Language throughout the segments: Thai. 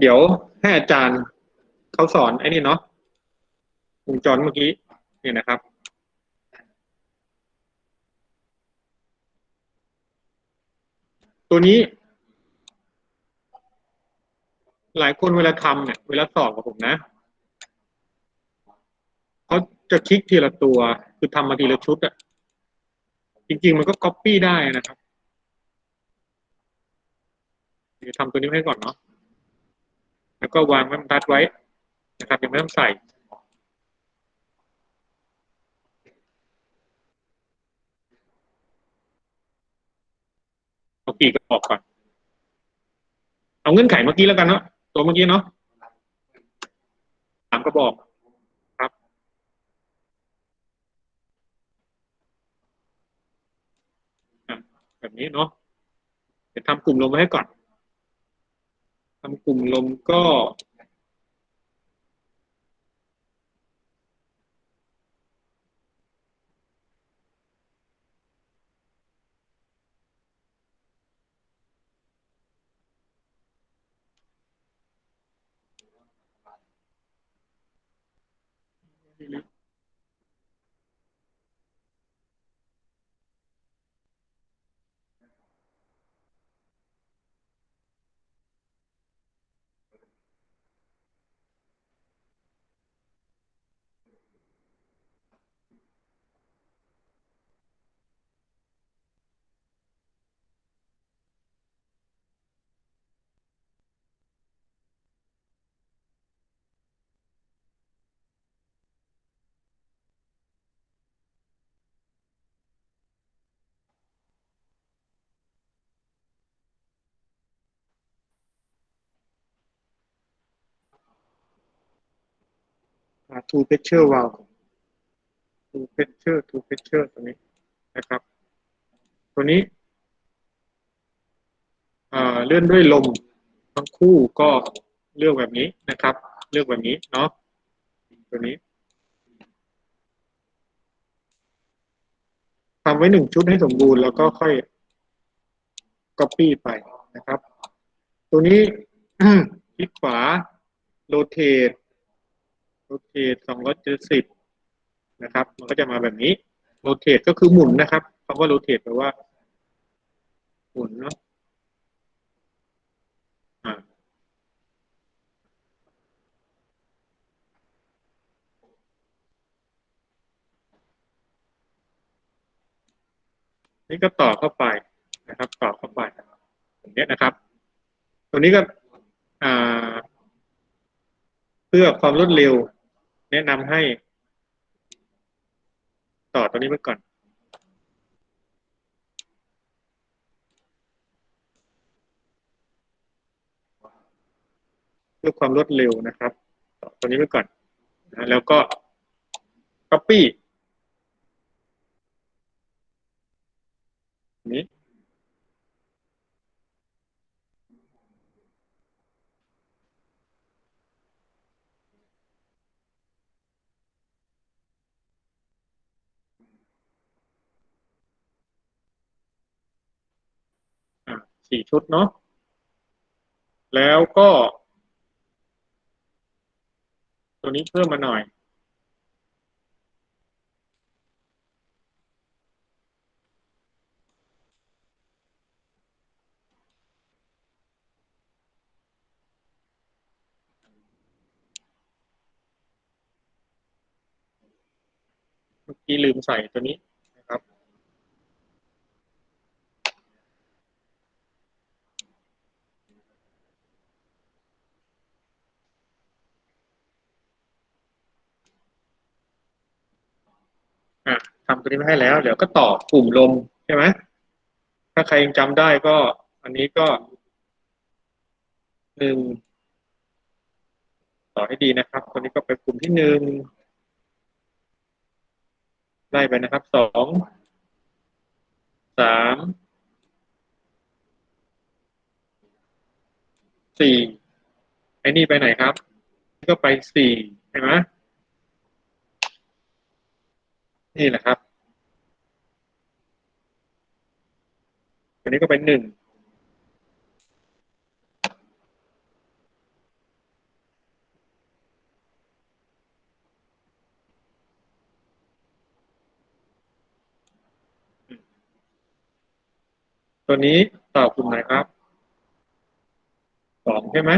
เดี๋ยวให้อาจารย์เขาสอนไอ้นี่เนาะวงจรเมื่อกี้นี่นะครับ ตัวนี้ หลายคนเวลาทำเนี่ย เวลาสอบกับผมนะเขาจะคลิกทีละตัว คือทำมาทีละชุดอะจริง ๆ มันก็ก๊อปปี้ได้นะครับเดี๋ยวทำตัวนี้ให้ก่อนเนาะ แล้วก็วางไว้มันทัดไว้นะครับยังไม่ต้องใส่เอากี่กระบอกก่อน เอาเงื่อนไขเมื่อกี้แล้วกันเนาะตัวเมื่อกี้เนาะสามกระบอกครับ แบบนี้เนาะเดี๋ยวทำกลุ่มลมไว้ให้ก่อน ทำกลุ่มลมก็ อ่า two pressure valve two pressure two pressure ตัวนี้นะครับ ตัวนี้เลื่อนด้วยลมทั้งคู่ก็เลือกแบบนี้นะครับ เลือกแบบนี้เนาะตัวนี้ทำไว้หนึ่งชุดให้สมบูรณ์แล้วก็ค่อย copy ไปนะครับ ตัวนี้คลิกขวา rotate โรเทตสองร้อยเจ็ดสิบนะครับ มันก็จะมาแบบนี้โรเทตก็คือหมุนนะครับคำว่าโรเทตแปลว่า หมุนเนาะนี่ก็ต่อเข้าไปนะครับ ต่อเข้าไปอย่างนี้ยนะครับ ตัวนี้ก็เพื่อความรวดเร็ว แนะนำให้ ต่อตัวนี้ไว้ก่อน เพื่อความรวดเร็วนะครับ ต่อตัวนี้ไว้ก่อนนะแล้วก็ copy นี้ อะ สี่ชุดเนาะแล้วก็ ตัวนี้เพิ่มมาหน่อย เมื่อกี้ลืมใส่ตัวนี้นะครับ อะทำตัวนี้มาให้แล้ว เดี๋ยวก็ต่อกลุ่มลมใช่ไหมถ้าใครยังจำได้ก็ อันนี้ก็หนึ่งต่อให้ดีนะครับตัวนี้ก็ไปกลุ่มที่หนึ่งไล่ไปนะครับสองสามสี่ไอ้นี่ไปไหนครับ ก็ไปสี่ใช่ไหม นี่แหละครับอันนี้ก็เป็นหนึ่งตัวนี้ตอบคุณไหนครับสองใช่ไหม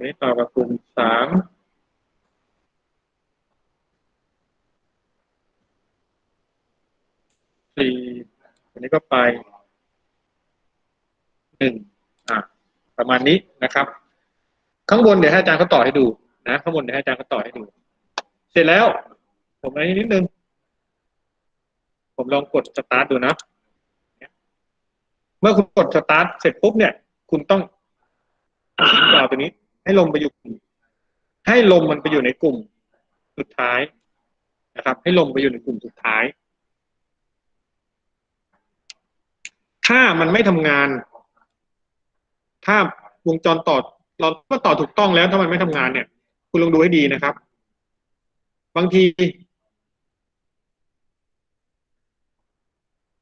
นี้ต่อกับกลุ่มสาม ตัวนี้ก็ไปหนึ่งอะประมาณนี้นะครับ ข้างบนเดี๋ยวให้อาจารย์เขาต่อให้ดูนะข้างบนเดี๋ยวให้อาจารย์เขาต่อให้ดู เสร็จแล้ว ผมอะไรนิดนึง ผมลองกดสตาร์ทดูนะเมื่อคุณกดสตาร์ทเสร็จปุ๊บเนี่ย คุณต้องดาวตัวนี้ ให้ลมไปอยู่ ให้ลมมันไปอยู่ในกลุ่มสุดท้ายนะครับ ให้ลมไปอยู่ในกลุ่มสุดท้าย ถ้ามันไม่ทำงาน ถ้าวงจรต่อเราก็ต่อถูกต้องแล้วถ้ามันไม่ทำงานเนี่ย คุณลองดูให้ดีนะครับ บางที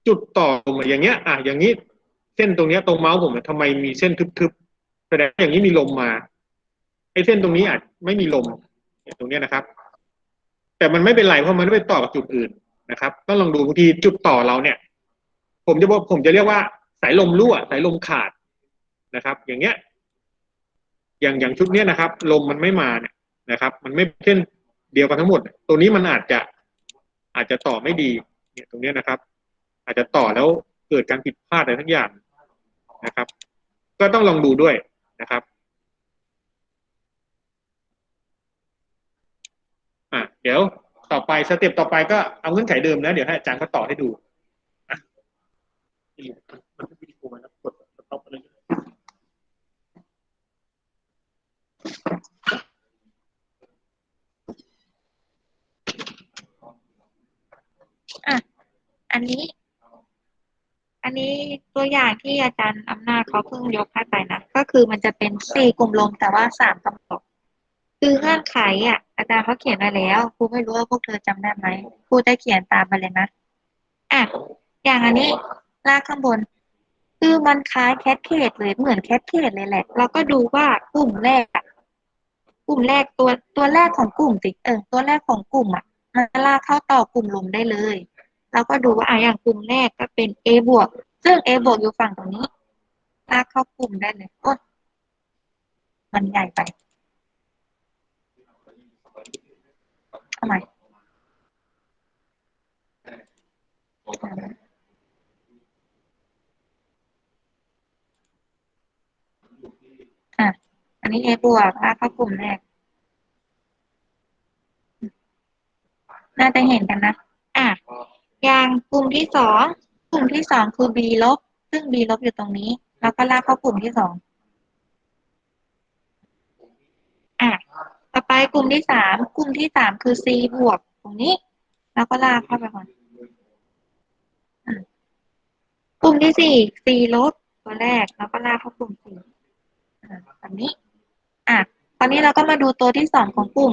จุดต่อมาอย่างเงี้ย อะอย่างนี้ เส้นตรงเนี้ยตรงเมาส์ผมเนี่ยทำไมมีเส้นทึบๆแสดงอย่างนี้มีลมมาไอ้เส้นตรงนี้อาจไม่มีลมตรงเนี้ยนะครับ แต่มันไม่เป็นไรเพราะมันไม่ไปต่อกับจุดอื่นนะครับต้องลองดูบางทีจุดต่อเราเนี่ย ผมจะบอกผมจะเรียกว่าสายลมรั่ว สายลมขาดนะครับ อย่างเงี้ย อย่างอย่างชุดเนี้ยนะครับ ลมมันไม่มาเนี่ยนะครับ มันไม่เช่นเดียวกันทั้งหมด ตัวนี้มันอาจจะอาจจะต่อไม่ดี เนี่ยตรงเนี้ยนะครับ อาจจะต่อแล้วเกิดการผิดพลาดอะไรทั้งอย่างนะครับ ก็ต้องลองดูด้วยนะครับอะเดี๋ยวต่อไปสเต็ปต่อไปก็เอาเงื่อนไขเดิมแล้วเดี๋ยวให้อาจารย์เขาต่อให้ดู มันเป็นวิดีโอไหมครับกดสต็อปไปเลยอันนี้ อันนี้ตัวอย่างที่อาจารย์อำนาจเขาเพิ่งยกให้ไปนะ ก็คือมันจะเป็นสี่กลุ่มลมแต่ว่าสามกำบอกคือเงื่อนไขอะ อาจารย์เขาเขียนไว้แล้วครูไม่รู้ว่าพวกเธอจำได้ไหมครูได้เขียนตามมาเลยนะ อะ อย่างอันนี้ ลากข้างบน คือมันคล้ายแคทเคดเลยเหมือนแคทเคดเลยแหละ เราก็ดูว่ากลุ่มแรกอะกลุ่มแรกตัวตัวแรกของกลุ่มติเออตัวแรกของกลุ่มอะมันลากเข้าต่อกลุ่มลมได้เลยเราก็ดูว่าอะอย่างกลุ่มแรกก็เป็น A บวกซึ่ง A บวกอยู่ฝั่งตรงนี้ ลากเข้ากลุ่มได้เลยโอ้มันใหญ่ไปทำไมอะ อันนี้ A บวกลากเข้ากลุ่มแรก น่าจะเห็นกันนะ อะ อย่างกลุ่มที่สอง กลุ่มที่สองคือ B ลบ ซึ่ง B ลบอยู่ตรงนี้ แล้วก็ลากเข้ากลุ่มที่สอง อะ ต่อไปกลุ่มที่สาม กลุ่มที่สามคือ C บวกตรงนี้ แล้วก็ลากเข้าไปก่อนอะกลุ่มที่สี่ C ลบตัวแรก แล้วก็ลากเข้ากลุ่มสี่อะแบบนี้ อะตอนนี้เราก็มาดูตัวที่สองของกลุ่ม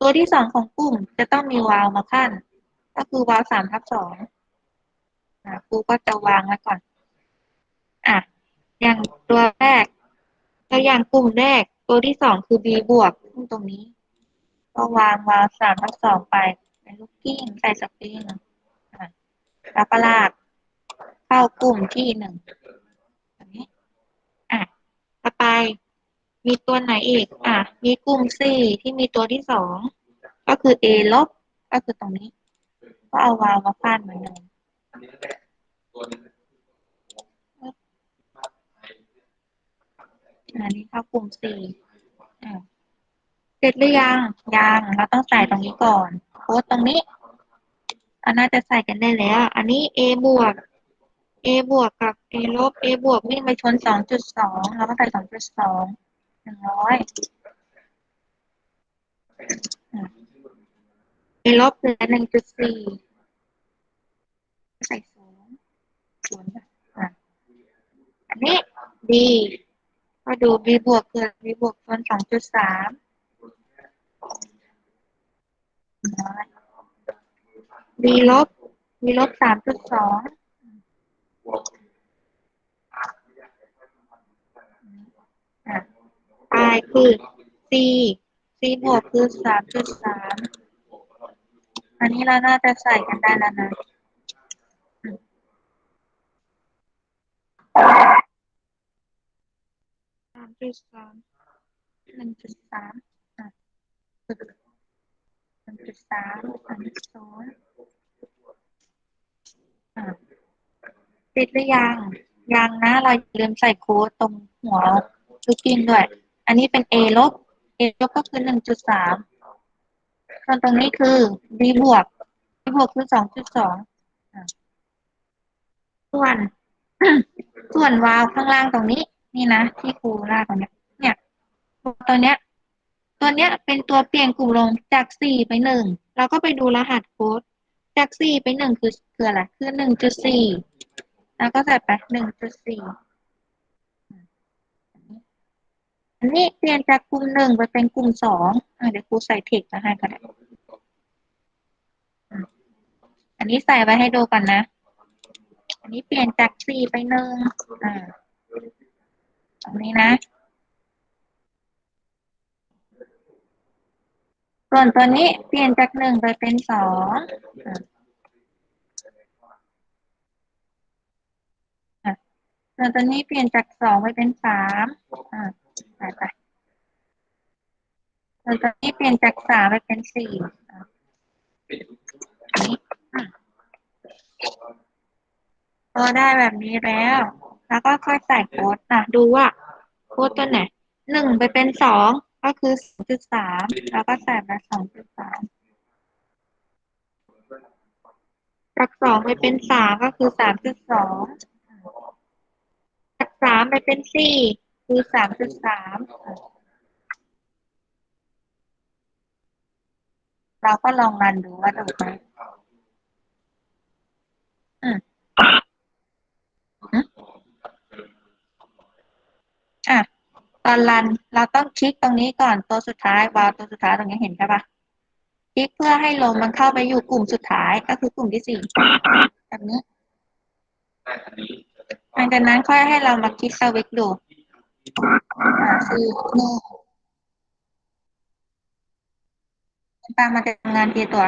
ตัวที่สองของกลุ่มจะต้องมีวาลมาขั้น ก็คือวาลสามทับสองอะครูก็จะวางไว้ก่อน อะ อย่างตัวแรกตัวอย่างกลุ่มแรก ตัวที่สองคือ B บวกซึ่งตรงนี้ ก็วางวาลสามทับสองไปเป็นลูกกิ้งใส่สปริงอะแล้วก็ลากเข้ากลุ่มที่หนึ่งแบบนี้อะต่อไป มีตัวไหนอีก อะ มีกลุ่ม C ที่มีตัวที่สอง ก็คือ A ลบ ก็คือตรงนี้ ก็เอาวาวมาขั้นเหมือนเดิมอันนี้เข้ากลุ่ม C อ่เสร็จหรือยัง ยัง เราต้องใส่ตรงนี้ก่อน โค้ดตรงนี้ อันน่าจะใส่กันได้แล้ว อันนี้ A บวก A บวกกับ A ลบ A บวกวิ่งไปชนสองจุดสองเราก็ใส่สองจุดสอง หนึ่งร้อย A ลบเหลือหนึ่งจุดสี่ใส่สองศูนย์อันนี้ B ก็ดู B บวกคือ B บวกชนสองจุดสาม B ลบ B ลบสามจุดสอง ได้คือ c c บวกคือสามจุดสามอันนี้เราน่าจะใส่กันได้แล้วนะสามจุดสามหนึ่งจุดสามหนึ่งจุดสามสามศูนย์ติดหรือยัง ยังนะ เราลืมใส่โค้ดตรงหัวลูกกิ้ด้วย อันนี้เป็น A ลบ A ลบก็คือหนึ่งจุดสามส่วนตรงนี้คือ B บวก B บวกคือสองจุดสองส่วน ส่วนวาล์วข้างล่างตรงนี้ นี่นะ ที่ครูลากตรงเนี้ยเนี่ยตัวเนี้ย ตัวเนี้ยเป็นตัวเปลี่ยนกลุ่มลงจากสี่ไปหนึ่งเราก็ไปดูรหัสโค้ดจากสี่ไปหนึ่งคือคืออะไรคือหนึ่งจุดสี่แล้วก็ใส่ไปหนึ่งจุดสี่ อันนี้เปลี่ยนจากกลุ่มหนึ่งไปเป็นกลุ่มสองอะเดี๋ยวครูใส่เทคมาให้ก็ได้อะอันนี้ใส่ไว้ให้ดูก่อนนะ อันนี้เปลี่ยนจากสี่ไปหนึ่งอ่าตรงนี้นะ ส่วนตัวนี้เปลี่ยนจากหนึ่งไปเป็นสองอะอะส่วนตัวนี้เปลี่ยนจากสองไปเป็นสามอ่า ไปไปส่วนตัวนี้เปลี่ยนจากสามไปเป็นสี่อันนี้อะพอได้แบบนี้แล้ว แล้วก็ค่อยใส่โค้ดอะ ดูว่าโค้ดตัวไหนหนึ่งไปเป็นสองก็คือสองจุดสามแล้วก็ใส่ไปสองจุดสามจากสองไปเป็นสามก็คือสามจุดสองจากสามไปเป็นสี่ คือสามจุดสามเราก็ลองรันดูว่าถูกไหมอืมอืมอะตอนรันเราต้องคลิกตรงนี้ก่อนตัวสุดท้ายวาล์วตัวสุดท้ายตรงนี้เห็นใช่ปะคลิกเพื่อให้ลมมันเข้าไปอยู่กลุ่มสุดท้ายก็คือกลุ่มที่สี่แบบนี้หลังจากนั้นค่อยให้เรามาคลิกสวิตช์ดู อ่าสี่หนึ่งตามมาจะทำงานทีละตัว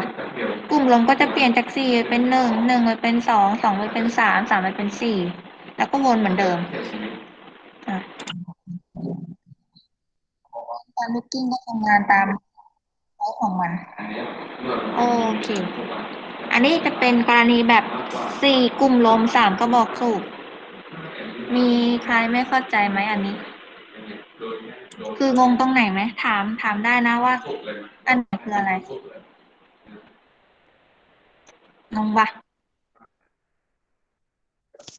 กลุ่มลมก็จะเปลี่ยนจากสี่เป็นหนึ่งหนึ่งไปเป็นสองสองไปเป็นสามสามไปเป็นสี่แล้วก็วนเหมือนเดิมอะการลูกกิ้งก็ทำงานตามไซส์ของมันโอเค อันนี้จะเป็นกรณีแบบสี่กลุ่มลมสามกระบอกสูบ มีใครไม่เข้าใจไหมอันนี้ คืองงตรงไหนไหมถามถามได้นะว่า อันไหนคืออะไรงงปะ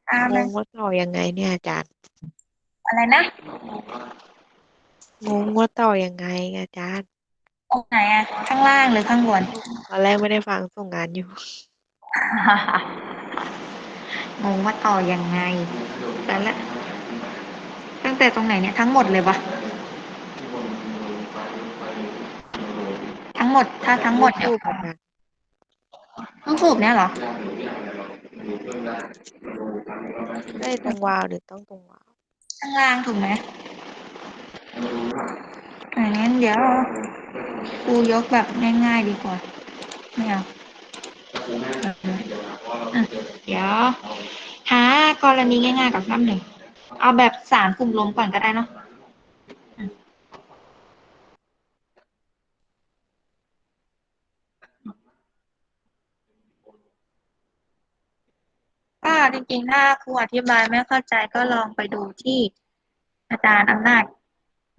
อ่างงว่าต่อยังไงเนี่ยอาจารย์ อะไรนะงงว่าต่อยังไงอาจารย์ตรงไหนอะข้างล่างหรือข้างบนตอนแรกไม่ได้ฟังส่งงานอยู่ งงว่าต่อยังไงแต่ละตั้งแต่ตรงไหนเนี่ยทั้งหมดเลยปะทั้งหมดถ้าทั้งหมดเนี่ยรูปอาจารย์ต้องสูบเนี่ยเหรอได้ตรงวาล์วหรือต้องตรงวาล์วข้างล่างถูกไหมอ่างั้นเดี๋ยวครูยกแบบง่ายๆดีกว่าไม่เอาอะ เดี๋ยว หากรณีง่ายๆกับน้ำหนึ่ง เอาแบบสามกลุ่มลมก่อนก็ได้เนาะอืมก็จริงๆ ถ้าครูอธิบายไม่เข้าใจก็ลองไปดูที่อาจารย์อำนาจ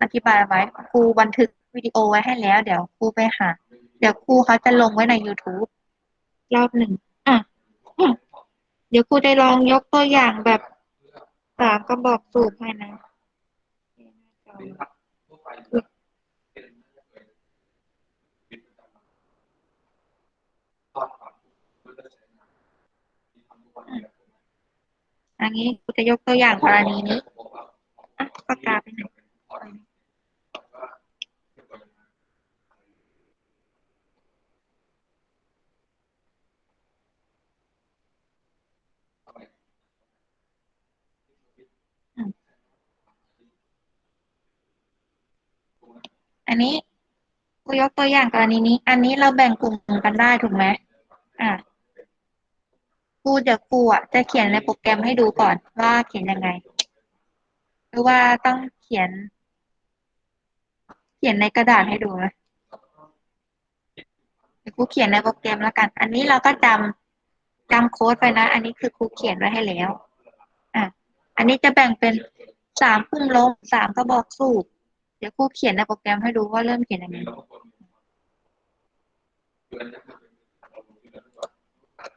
อธิบายไว้ครูบันทึกวิดีโอไว้ให้แล้ว เดี๋ยวครูไปหา เดี๋ยวครูเขาจะลงไว้ใน YouTube รอบหนึ่งอะเดี๋ยวครูจะลองยกตัวอย่างแบบสามกระบอกสูบให้นะอันนี้ครูจะยกตัวอย่างกรณีนี้อะปากกาไปไหน อันนี้ครูยกตัวอย่างกรณีนี้ อันนี้เราแบ่งกลุ่มกันได้ถูกไหมอะครูเดี๋ยวกูอะจะเขียนในโปรแกรมให้ดูก่อนว่าเขียนยังไง หรือว่าต้องเขียน เขียนในกระดาษให้ดูนะเดี๋ยวกูเขียนในโปรแกรมแล้วกัน อันนี้เราก็จำจำโค้ดไปนะ อันนี้คือครูเขียนไว้ให้แล้ว อะ อันนี้จะแบ่งเป็นสามปุ่มลงสามกระบอกสูบ เดี๋ยวครูเขียนในโปรแกรมให้ดูว่าเริ่มเขียนยังไง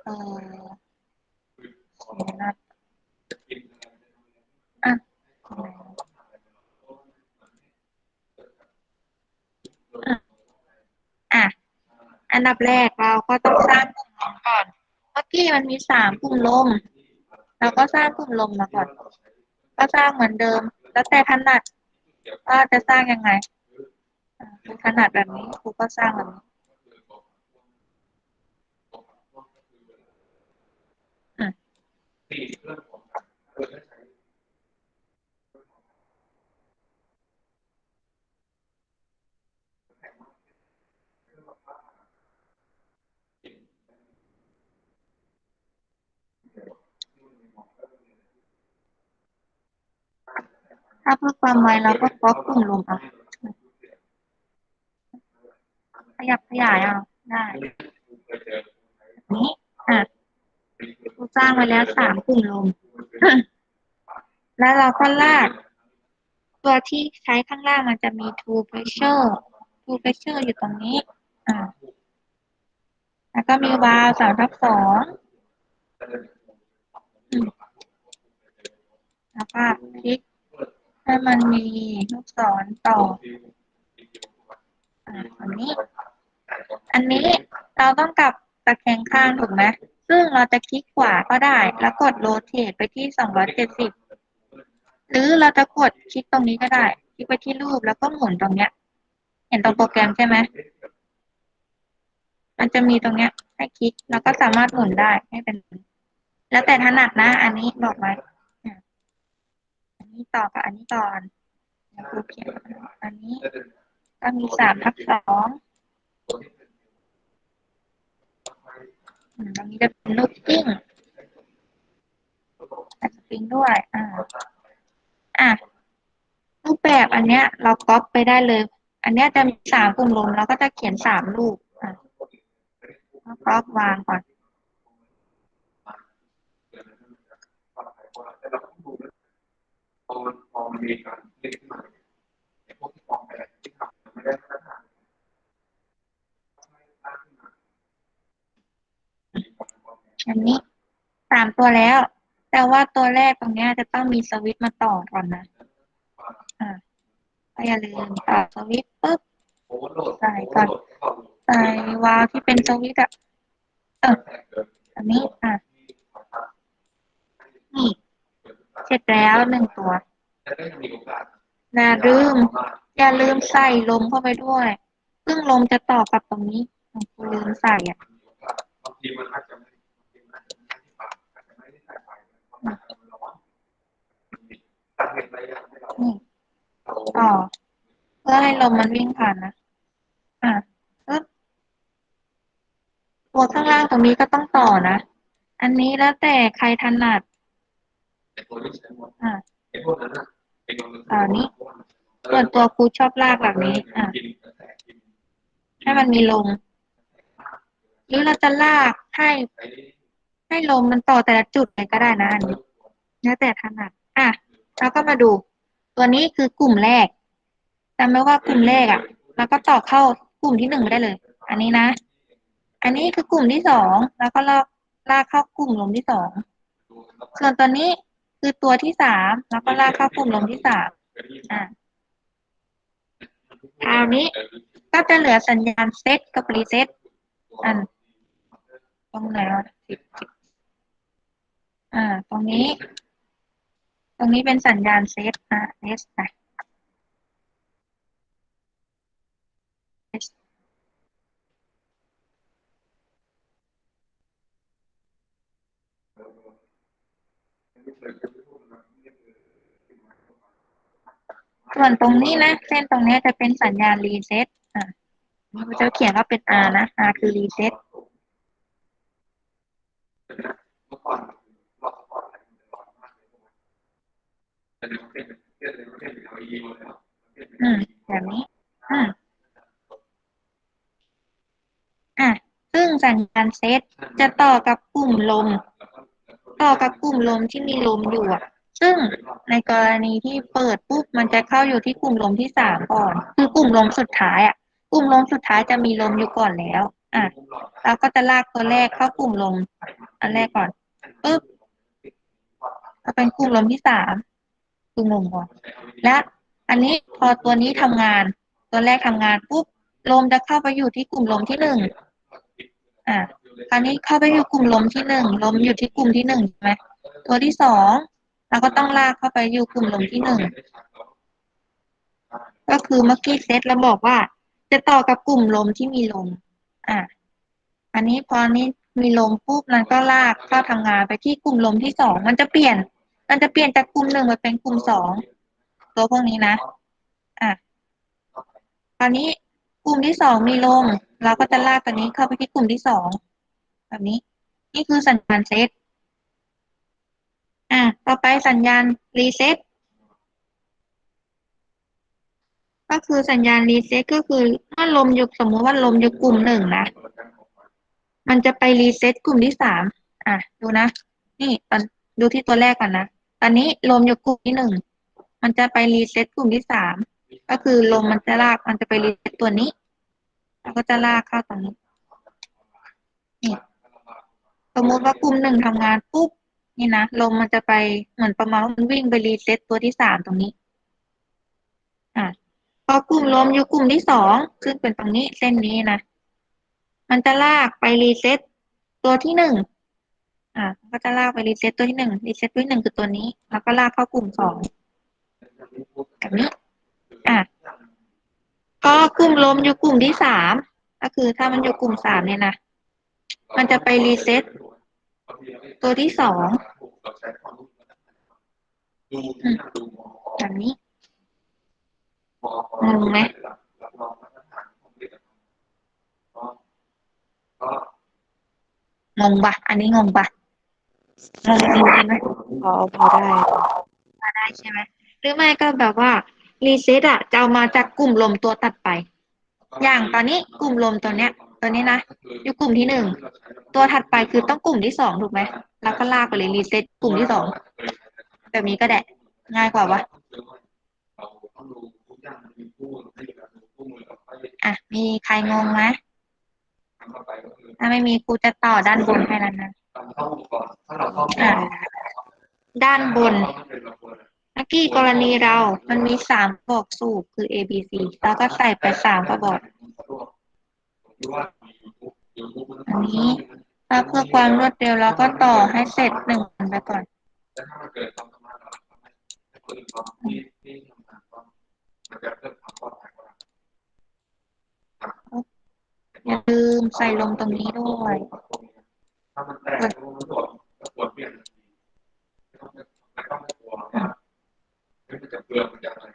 เออขียนะอะอะอะ อันดับแรกเราก็ต้องสร้างกลุ่มลมก่อน เมื่อกี้มันมีสามกลุ่มลม เราก็สร้างกลุ่มลมมาก่อน ก็สร้างเหมือนเดิม แล้วแต่ถนัด ว่าจะสร้างยังไงอะครูถนัดแบบนี้ครูก็สร้างแบบนี้ ถ้าเพื่อความไวเราก็ก๊อปกลุ่มลมเอาขยับขยายเอาได้นี้อะกูสร้างไว้แล้วสามกลุ่มลมแล้วเราก็ลาก ตัวที่ใช้ข้างล่างมันจะมี two pressure two pressure อยู่ตรงนี้ อ่า แล้วก็มีวาล์วสามทับสองแล้วก็พลิก ให้มันมีลูกศรต่ออันนี้ อันนี้เราต้องกลับตะแคงข้างถูกไหมซึ่งเราจะคลิกขวาก็ได้ แล้วกดโรเตทไปที่สองร้อยเจ็ดสิบหรือเราจะกดคลิกตรงนี้ก็ได้ คลิกไปที่รูปแล้วก็หมุนตรงเนี้ย เห็นตรงโปรแกรมใช่ไหม มันจะมีตรงเนี้ย ให้คลิก แล้วก็สามารถหมุนได้ให้เป็น แล้วแต่ถนัดนะ อันนี้บอกไว้ นี้ต่อกับอันนี้ก่อนครูเขียนอันนี้ก็มีสามทับสองอืมตรงนี้จะเป็นลูกกิ้งแต่สปริงด้วย อ่า อะรูปแบบอันเนี้ย เราก๊อปไปได้เลย อันเนี้ยจะมีสามกลุ่มลมเราก็จะเขียนสามรูปอะแล้วก๊อปวางก่อน พอ มันพอมันมีการเล่นขึ้นมาเนี่ยไอ้พวกที่ฟองไปที่ทำไม่ได้มาตรฐานอันนี้สามตัวแล้ว แต่ว่าตัวแรกตรงนี้จะต้องมีสวิตมาต่อก่อนนะ อ่าอย่าลืมต่อสวิตปุ๊บใส่ก่อนใส่วาล์วที่เป็นสวิตอะเอออันนี้ เส ร็จแล้วหนึ่งตัวจะได้มีโอกาสอย่าลืม อย่าลืมใส่ลมเข้าไปด้วย ซึ่งลมจะต่อกับตรงนี้ของคุณลืมใส่อะบางทีมันอาจจะไม่บางทีมันอาจจะไม่ที่ปากอาจจะไม่ได้ใส่ไปเพราะมันร้อนตัดเหตุระยะให้เรานี่เราต่อเพื่อให้ลมมันวิ่งผ่านนะอะปึ๊บตัวข้างล่างตรงนี้ก็ต้องต่อนะ อันนี้แล้วแต่ใครถนัดไอ้ ตัวที่ใช้หมดอะไอ้พวกนั้นนะไอ้ตัวนั้นอ่านี่ส่วนตัวครูชอบลากแบบนี้ อะกินกระแสกินให้มันมีลมหรือเราจะลากให้ไอ้ให้ลมมันต่อแต่ละจุดเลยก็ได้นะอันนี้แล้วแต่ถนัดอะเราก็มาดู ตัวนี้คือกลุ่มแรกจำไว้ว่ากลุ่มแรกอะเราก็ต่อเข้ากลุ่มที่หนึ่งไม่ได้เลย อันนี้นะ อันนี้คือกลุ่มที่สองแล้วก็ลากลากเข้ากลุ่มลมที่สองส่วนตัวนี้ คือตัวที่สามแล้วก็ลากเข้ากลุ่มลงที่สามอ่าคราวนี้ก็จะเหลือสัญญาณเซตกับรีเซตอัน ตรงไหนวะสิบสิบอ่า ตรงนี้ ตรงนี้เป็นสัญญาณเซตอะเซตไป ส่วนตรงนี้นะ เส้นตรงนี้จะเป็นสัญญาณรีเซ็ตอะเราจะเขียนว่าเป็น R นะ R คือรีเซ็ตอืมแบบนี้อ่าอะซึ่งสัญญาณเซตจะต่อกับกลุ่มลม ต่อกับกลุ่มลมที่มีลมอยู่อะซึ่งในกรณีที่เปิดปุ๊บมันจะเข้าอยู่ที่กลุ่มลมที่สามก่อน คือกลุ่มลมสุดท้ายอะ กลุ่มลมสุดท้ายจะมีลมอยู่ก่อนแล้ว อะเราก็จะลากตัวแรกเข้ากลุ่มลม อันแรกก่อนปุ๊บก็เป็นกลุ่มลมที่สามกลุ่มลมก่อนและอันนี้พอตัวนี้ทำงาน ตัวแรกทำงานปุ๊บลมจะเข้าไปอยู่ที่กลุ่มลมที่หนึ่งอะ คราวนี้เข้าไปอยู่กลุ่มลมที่หนึ่งลมอยู่ที่กลุ่มที่หนึ่งใช่ไหมตัวที่สองเราก็ต้องลากเข้าไปอยู่กลุ่มลมที่หนึ่งก็คือเมื่อกี้เซตเราบอกว่า จะต่อกับกลุ่มลมที่มีลม อะอันนี้พอนี้มีลมปุ๊บมันก็ลากเข้าทำงานไปที่กลุ่มลมที่สองมันจะเปลี่ยน มันจะเปลี่ยนจากกลุ่มหนึ่งมาเป็นกลุ่มสองตัวพวกนี้นะอะคราวนี้กลุ่มที่สองมีลมเราก็จะลากตัวนี้เข้าไปที่กลุ่มที่สอง แบบนี้ นี่คือสัญญาณเซตอะต่อไปสัญญาณรีเซ็ตก็คือสัญญาณรีเซ็ตก็คือถ้าลมอยู่สมมติว่าลมอยู่กลุ่มหนึ่งนะมันจะไปรีเซ็ตกลุ่มที่สามอะ ดูนะ นี่ตอนดูที่ตัวแรกก่อนนะ ตอนนี้ลมอยู่กลุ่มที่หนึ่ง มันจะไปรีเซ็ตกลุ่มที่สาม ก็คือลมมันจะลาก มันจะไปรีเซ็ตตัวนี้ แล้วก็จะลากเข้าตรงนี้ สมมติว่ากลุ่มหนึ่งทำงานปุ๊บนี่นะลมมันจะไปเหมือนประมาณว่ามันวิ่งไปรีเซ็ตตัวที่สามตรงนี้อะพอกลุ่มลมอยู่กลุ่มที่สองซึ่งเป็นตรงนี้เส้นนี้นะมันจะลากไปรีเซ็ตตัวที่หนึ่งอะก็จะลากไปรีเซ็ตตัวที่หนึ่งรีเซ็ตตัวที่หนึ่งคือตัวนี้ แล้วก็ลากเข้ากลุ่มสองแบบนี้อะพอกลุ่มลมอยู่กลุ่มที่สามก็คือถ้ามันอยู่กลุ่มสามเนี่ยนะ มันจะไปรีเซ็ตตัวที่สองอืมแบบนี้งงไหมงงปะอันนี้งงปะงงจริงๆไหมพอพอได้ได้ใช่ไหมหรือไม่ก็แบบว่ารีเซ็ตอะจะเอามาจากกลุ่มลมตัวตัดไป อย่างตอนนี้กลุ่มลมตัวเนี้ย ตัวนี้นะ อยู่กลุ่มที่หนึ่ง ตัวถัดไปคือต้องกลุ่มที่สองถูกไหม แล้วก็ลากไปเลยรีเซ็ตกลุ่มที่สอง แบบนี้ก็ได้ ง่ายกว่าวะอะ มีใครงงไหมถ้าไม่มีครูจะต่อด้านบนให้แล้วนะอะด้านบนเมื่อกี้กรณีเรา มันมีสามบอกสูบคือ A B C แล้วก็ใส่ไปสามกระบอก อันนี้ถ้าเพื่อความรวดเร็วเราก็ต่อให้เสร็จหนึ่งอันไปก่อนอย่าลืมใส่ลงตรงนี้ด้วยถ้ามันแตกมันปวดปวดเปลี่ยนไม่ต้องไม่ต้องกลัวมันจะเปลือกมันจะอะไร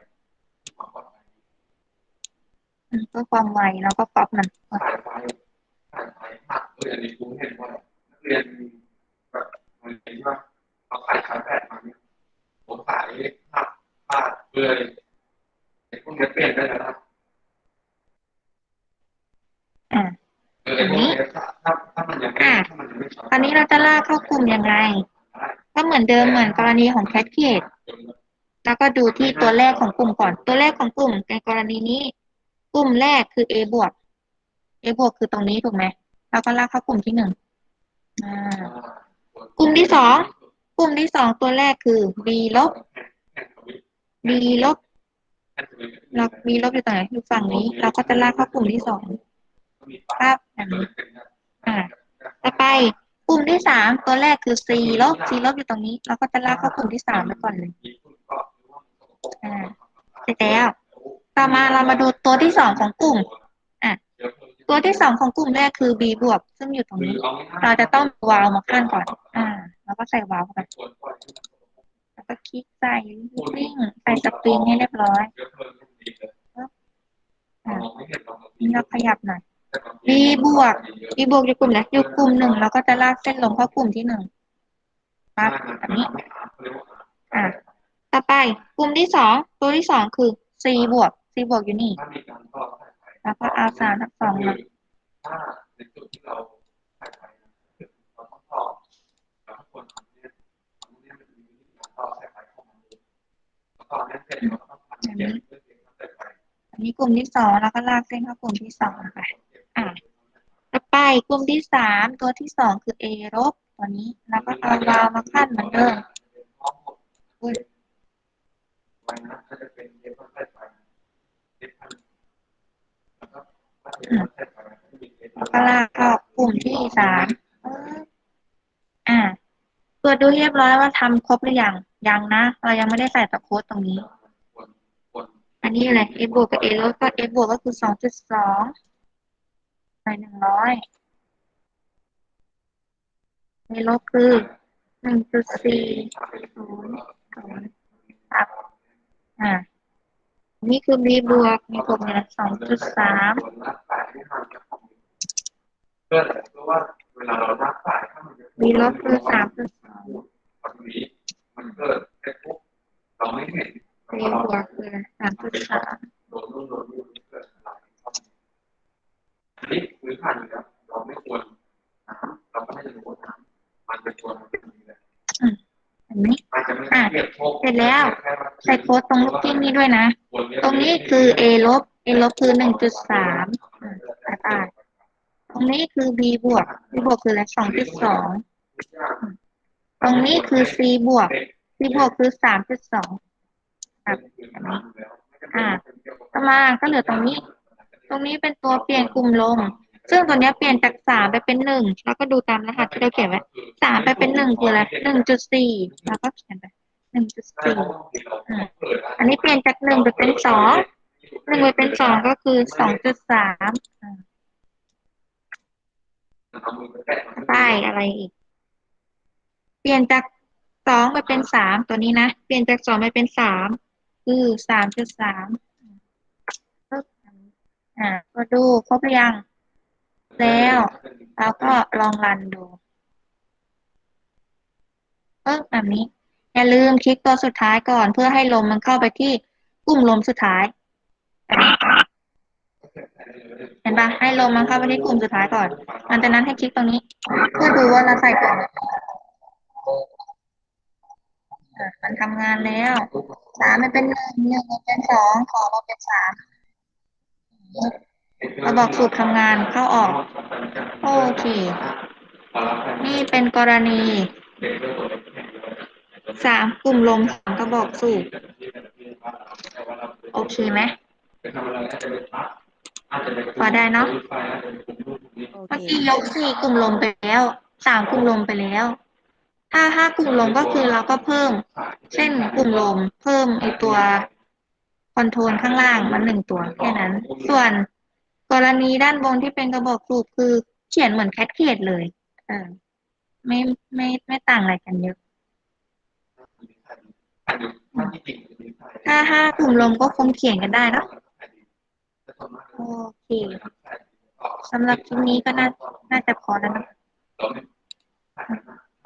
ความปลอดภัย อืม เพื่อความไวเราก็ก๊อปมันสายไฟสายไฟหักเอออันนี้กูเห็นว่านักเรียนแบบมันเห็นว่าเอาขายขายแปดมาเนี่ยผมขายหักพลาดเปลือยไอ้พวกนี้เปลี่ยนได้แล้วนะอ่าเออไอ้พวกนี้ถ้าถ้ามันยังไม่ถ้ามันยังไม่ช็อตตอนนี้เราจะลากเข้ากลุ่มยังไง ก็เหมือนเดิมเหมือนกรณีของแคทเกตแล้วก็ดูที่ตัวแรกของกลุ่มก่อน ตัวแรกของกลุ่มในกรณีนี้ กลุ่มแรกคือ A บวก A บวกคือตรงนี้ถูกไหมเราก็ลากเข้ากลุ่มที่หนึ่งอ่ากลุ่มที่สองกลุ่มที่สองตัวแรกคือ B ลบ B ลบเรา B ลบอยู่ตรงไหนอยู่ฝั่งนี้ เราก็จะลากเข้ากลุ่มที่สองภาพแบบนี้อ่าต่อไปกลุ่มที่สามตัวแรกคือ C ลบ C ลบอยู่ตรงนี้ เราก็จะลากเข้ากลุ่มที่สามไปก่อนเลยอ่าเสร็จแล้ว ต่อมาเรามาดูตัวที่สองของกลุ่มอะตัวที่สองของกลุ่มแรกคือ B บวกซึ่งอยู่ตรงนี้ เราจะต้องวาล์วมาขั้นก่อน อ่า แล้วก็ใส่วาล์วเข้าไปแล้วก็คลิกใส่วิ่งใส่สปริงให้เรียบร้อยอ่านี่เราขยับหน่อย B บวก B บวกอยู่กลุ่มไหนอยู่กลุ่มหนึ่งเราก็จะลากเส้นลงเข้ากลุ่มที่หนึ่งปั๊บแบบนี้ อ่าต่อไปกลุ่มที่สองตัวที่สองคือ C บวก ซีบวกอยู่นี่แล้วก็อาสาทั้ราถ่างนที่สองค่ยอันนี้กลุ่มที่สองแล้วก็ลากเส้นเข้ากลุ่มที่สองไปอะต่อไปกลุ่มที่สามตัวที่สองคือเอรบตัวนี้ แล้วก็เอาวาวมาขั้นเหมือนเดิม ก็ลากเข้ากลุ่มที่สามเอออะตรวจดูเรียบร้อยว่าทำครบหรือยัง ยังนะ เรายังไม่ได้ใส่ตะโค้ดตรงนี้ อันนี้อะไร a บวกกับ a ลบก็ a บวกก็คือสองจุดสองใส่หนึ่งร้อย a ลบคือหนึ่งจุดสี่ศูนย์ศูนย์ครับอ่า นี่คือ b บวกมีกลมเนี่ยสองจุดสาม เพื่อเพราะว่าเวลาเรารักสายถ้า มัน b ลบคือสามจุดสองตรงนี้มันเกิดแค่ปุ๊บเราไม่เห็น a บวกคือสามจุดสามโดนนู่นโดนนี่เกิดอะไรอันนี้พื้นฐานอยู่แล้วเราไม่ควรน้ำเราก็ไม่จะรู้ว่าน้ำมันเป็นตัวมันเป็นอย่างนี้แหละเห็นไหมมันจะไม่เทียบโชคเสร็จแล้ว ใส่โค้ดตรงลูกกิ้งนี้ด้วยนะ ตรงนี้คือ a ลบ a ลบคือหนึ่งจุดสามอ่าตรงนี้คือ b บวก b บวกคืออะไรสองจุดสอง รงนี้คือ c บวก c บวกคือสามจุดสองอ่าต่อมาก็เหลือตรงนี้ ตรงนี้เป็นตัวเปลี่ยนกลุ่มลมซึ่งตัวนี้เปลี่ยนจากสามไปเป็นหนึ่งแล้วก็ดูตามรหัสที่เราเขียนไว้สามไปเป็นหนึ่งคืออะไรหนึ่งจุดสี่แล้วก็เขียนไปหนึ่งจุดสี่อันนี้เปลี่ยนจากหนึ่งไปเป็นสองหนึ่งไปเป็นสองก็คือสองจุดสามไปอะไรอีก เปลี่ยนจากสองไปเป็นสามตัวนี้นะ เปลี่ยนจากสองไปเป็นสามคือสามจุดสามอ่าก็ดูครบหรือยัง แล้วเราก็ลองรันดูเออแบบนี้ อย่าลืมคลิกตัวสุดท้ายก่อน เพื่อให้ลมมันเข้าไปที่กลุ่มลมสุดท้าย เห็นปะให้ลมมันเข้าไปที่กลุ่มสุดท้ายก่อนหลังจากนั้นให้คลิกตรงนี้ เพื่อดูว่าเราใส่กล่อง อะมันทำงานแล้วสามมันเป็นหนึ่งหนึ่งมันเป็นสองสองมันเป็นสามเราบอกสูตรทำงานเข้าออก โอเค นี่เป็นกรณีสามกลุ่มลมสามกระบอกสูบโอเคไหมพอได้เนอะโอเมื่อเคกี้ยกสี่กลุ่มลมไปแล้วสามกลุ่มลมไปแล้ว ถ้าห้ากลุ่มลมก็คือเราก็เพิ่ม เช่นกลุ่มลมเพิ่มไอตัวคอนโทรลข้างล่างมันหนึ่งตัวแค่นั้น ส่วนกรณีด้านบนที่เป็นกระบอกสูบคือเขียนเหมือนแคทเคดเลยเออไม่ไม่ไม่ต่างอะไรกันเยอะ ถ้าห้ากลุ่มลมก็คงเขียนกันได้เนอะโอเคสำหรับคลิปนี้ก็น่าน่าจะพอแล้วนะ